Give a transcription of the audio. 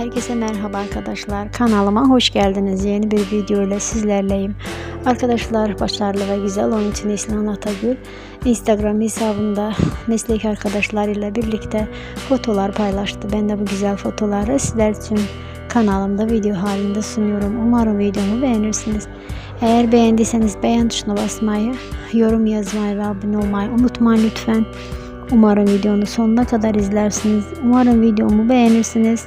Herkese merhaba arkadaşlar. Kanalıma hoş geldiniz. Yeni bir video ile sizlerleyim. Arkadaşlar başarılı ve güzel oyuncu Neslihan Atagül Instagram hesabında meslek arkadaşlarıyla birlikte fotolar paylaştı. Ben de bu güzel fotoları sizler için kanalımda video halinde sunuyorum. Umarım videomu beğenirsiniz. Eğer beğendiyseniz beğen tuşuna basmayı, yorum yazmayı ve abone olmayı unutmayın lütfen. Umarım videonu sonuna kadar izlersiniz. Umarım videomu beğenirsiniz.